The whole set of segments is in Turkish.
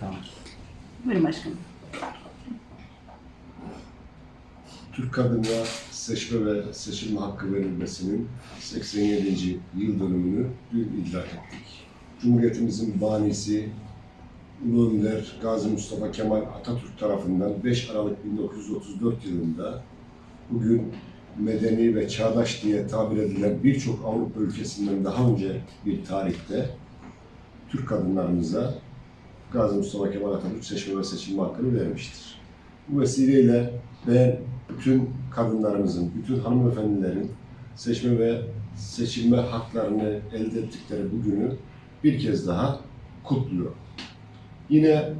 Tamam. Buyurun başkanım. Türk kadına seçme ve seçilme hakkı verilmesinin 87. yıl dönümünü dün idrak ettik. Cumhuriyetimizin banisi Ulu Önder Gazi Mustafa Kemal Atatürk tarafından 5 Aralık 1934 yılında bugün medeni ve çağdaş diye tabir edilen birçok Avrupa ülkesinden daha önce bir tarihte Türk kadınlarımıza Gazi Mustafa Kemal Atatürk seçme ve seçilme hakkını vermiştir. Bu vesileyle ben bütün kadınlarımızın, bütün hanımefendilerin seçme ve seçilme haklarını elde ettikleri bu günü bir kez daha kutluyor. Yine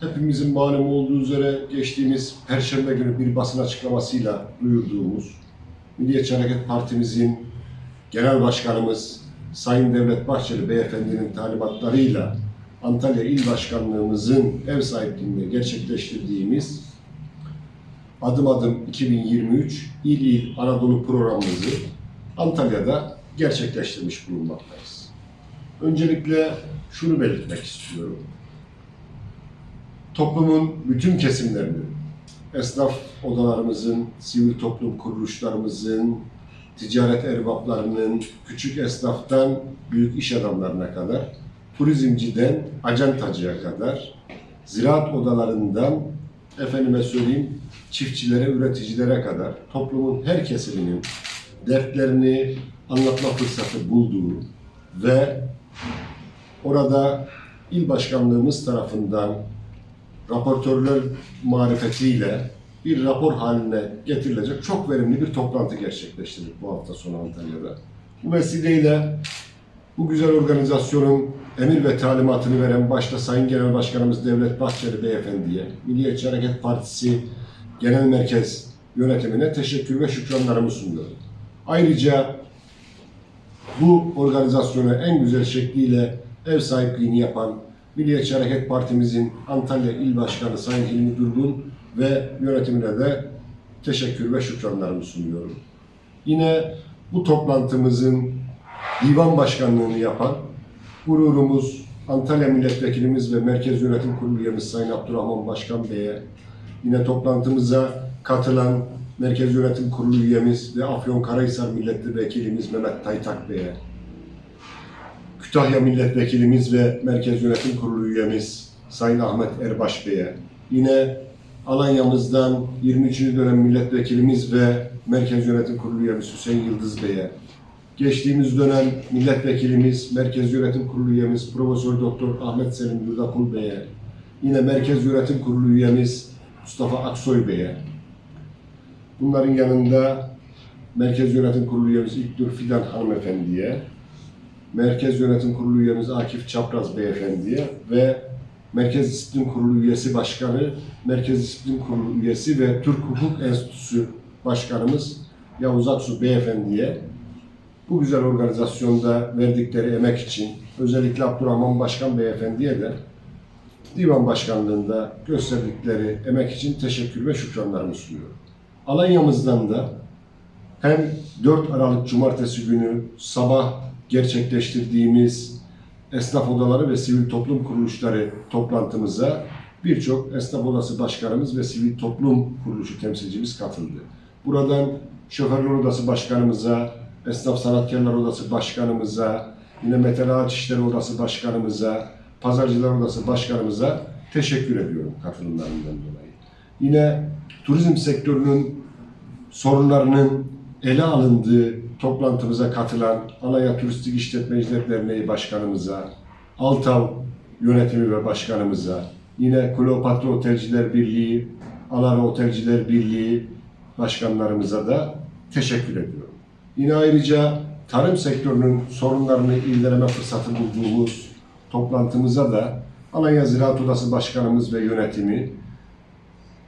hepimizin malum olduğu üzere geçtiğimiz Perşembe günü bir basın açıklamasıyla duyurduğumuz Milliyetçi Hareket Partimizin Genel Başkanımız Sayın Devlet Bahçeli Beyefendinin talimatlarıyla Antalya İl Başkanlığımızın ev sahipliğinde gerçekleştirdiğimiz Adım Adım 2023 İl İl Anadolu programımızı Antalya'da gerçekleştirmiş bulunmaktayız. Öncelikle şunu belirtmek istiyorum. Toplumun bütün kesimlerinin, esnaf odalarımızın, sivil toplum kuruluşlarımızın, ticaret erbaplarının, küçük esnaftan büyük iş adamlarına kadar, turizmciden acentacıya kadar, ziraat odalarından efendime söyleyeyim çiftçilere, üreticilere kadar toplumun her kesiminin dertlerini anlatma fırsatı bulduğu ve orada il başkanlığımız tarafından raportörler marifetiyle bir rapor haline getirilecek çok verimli bir toplantı gerçekleştirdik bu hafta sonu Antalya'da. Bu vesileyle bu güzel organizasyonun emir ve talimatını veren başta Sayın Genel Başkanımız Devlet Bahçeli Beyefendi'ye, Milliyetçi Hareket Partisi Genel Merkez yönetimine teşekkür ve şükranlarımı sunuyorum. Ayrıca bu organizasyona en güzel şekliyle ev sahipliğini yapan Milliyetçi Hareket Partimizin Antalya İl Başkanı Sayın Hilmi Durgun ve yönetimine de teşekkür ve şükranlarımı sunuyorum. Yine bu toplantımızın divan başkanlığını yapan gururumuz Antalya Milletvekilimiz ve Merkez Yönetim Kurulu üyemiz Sayın Abdurrahman Başkan Bey'e, yine toplantımıza katılan Merkez Yönetim Kurulu üyemiz ve Afyonkarahisar Milletvekilimiz Mehmet Taytak Bey'e, Kütahya Milletvekilimiz ve Merkez Yönetim Kurulu üyemiz Sayın Ahmet Erbaş Bey'e, yine Alanya'mızdan 23. dönem milletvekilimiz ve Merkez Yönetim Kurulu üyemiz Hüseyin Yıldız Bey'e, geçtiğimiz dönem milletvekilimiz, Merkez Yönetim Kurulu üyemiz Profesör Doktor Ahmet Selim Yurdakul Bey'e, yine Merkez Yönetim Kurulu üyemiz Mustafa Aksoy Bey'e, bunların yanında Merkez Yönetim Kurulu üyemiz İlknur Fidan Hanımefendi'ye, Merkez Yönetim Kurulu üyemiz Akif Çapraz Beyefendi'ye ve Merkez Disiplin Kurulu üyesi başkanı, Merkez Disiplin Kurulu üyesi ve Türk Hukuk Enstitüsü Başkanımız Yavuz Aksu Beyefendi'ye bu güzel organizasyonda verdikleri emek için özellikle Abdurrahman Başkan Beyefendi'ye de divan başkanlığında gösterdikleri emek için teşekkür ve şükranlarımı sunuyorum. Alanya'mızdan da hem 4 Aralık Cumartesi günü sabah gerçekleştirdiğimiz esnaf odaları ve sivil toplum kuruluşları toplantımıza birçok esnaf odası başkanımız ve sivil toplum kuruluşu temsilcimiz katıldı. Buradan şoförler odası başkanımıza, esnaf sanatkarlar odası başkanımıza, yine metal ağaç işleri odası başkanımıza, pazarcılar odası başkanımıza teşekkür ediyorum katılımlarından dolayı. Yine turizm sektörünün sorunlarının ele alındığı toplantımıza katılan Alanya Turistik İşletmeciler Derneği Başkanımıza, Altav Yönetimi ve Başkanımıza, yine Kleopatra Otelciler Birliği, Alara Otelciler Birliği başkanlarımıza da teşekkür ediyorum. Yine ayrıca tarım sektörünün sorunlarını irdeleme fırsatı bulduğumuz toplantımıza da Alanya Ziraat Odası Başkanımız ve yönetimi,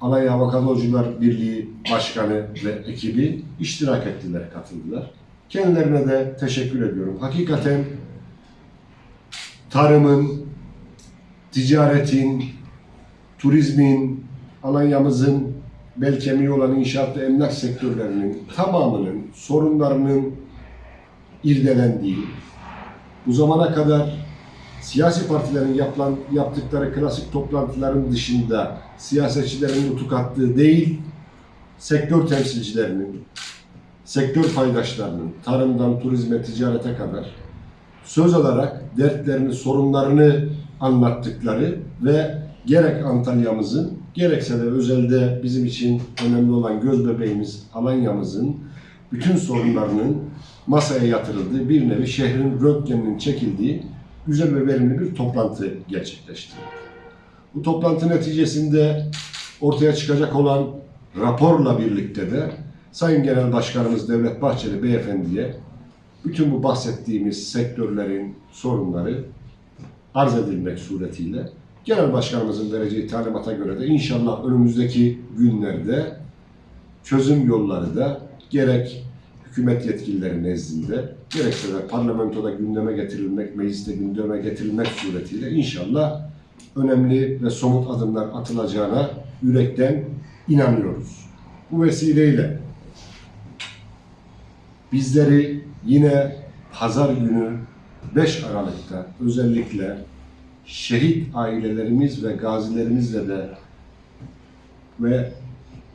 Alanya Avokadocular Birliği Başkanı ve ekibi iştirak ettiler, katıldılar. Kendilerine de teşekkür ediyorum. Hakikaten tarımın, ticaretin, turizmin, Alanya'mızın bel kemiği olan inşaat ve emlak sektörlerinin tamamının sorunlarının irdelendiği, bu zamana kadar siyasi partilerin yapılan, yaptıkları klasik toplantıların dışında siyasetçilerin nutuk attığı değil, sektör temsilcilerinin, sektör paydaşlarının, tarımdan turizme, ticarete kadar söz alarak dertlerini, sorunlarını anlattıkları ve gerek Antalya'mızın gerekse de özelde bizim için önemli olan göz bebeğimiz Alanya'mızın bütün sorunlarının masaya yatırıldığı bir nevi şehrin röntgeninin çekildiği güzel ve verimli bir toplantı gerçekleşti. Bu toplantı neticesinde ortaya çıkacak olan raporla birlikte de Sayın Genel Başkanımız Devlet Bahçeli Beyefendi'ye bütün bu bahsettiğimiz sektörlerin sorunları arz edilmek suretiyle Genel Başkanımızın vereceği talimata göre de inşallah önümüzdeki günlerde çözüm yolları da gerek hükümet yetkilileri nezdinde gerekse de parlamentoda gündeme getirilmek, mecliste gündeme getirilmek suretiyle inşallah önemli ve somut adımlar atılacağına yürekten inanıyoruz. Bu vesileyle bizleri yine pazar günü 5 Aralık'ta özellikle şehit ailelerimiz ve gazilerimizle de ve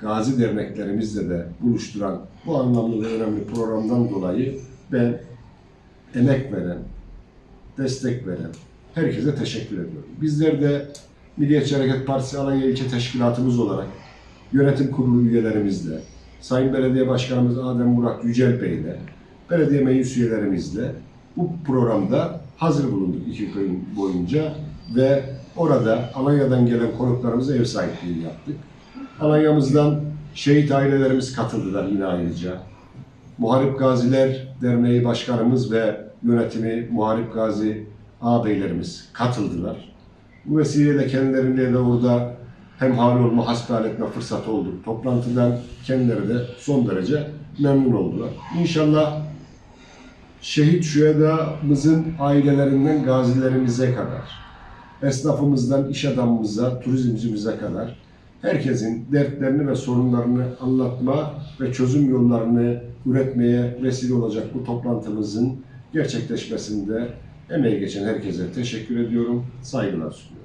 gazi derneklerimizle de buluşturan bu anlamlı ve önemli programdan dolayı ben emek veren, destek veren herkese teşekkür ediyorum. Bizler de Milliyetçi Hareket Partisi Alanya İlçe Teşkilatımız olarak yönetim kurulu üyelerimizle, Sayın Belediye Başkanımız Adem Murat Yücel Bey'le, belediye meclis üyelerimizle bu programda hazır bulunduk iki gün boyunca ve orada Alanya'dan gelen konuklarımıza ev sahipliği yaptık. Alanya'mızdan şehit ailelerimiz katıldılar yine ayrıca. Muharip Gaziler Derneği Başkanımız ve yönetimi Muharip Gazi ağabeylerimiz katıldılar. Bu vesileyle kendileriyle de orada hem hal olma, hasbihal etme fırsatı oldu. Toplantıdan kendileri de son derece memnun oldular. İnşallah şehit şühedamızın ailelerinden gazilerimize kadar, esnafımızdan iş adamımıza, turizmcimize kadar herkesin dertlerini ve sorunlarını anlatma ve çözüm yollarını üretmeye vesile olacak bu toplantımızın gerçekleşmesinde emeği geçen herkese teşekkür ediyorum, saygılar sunuyorum.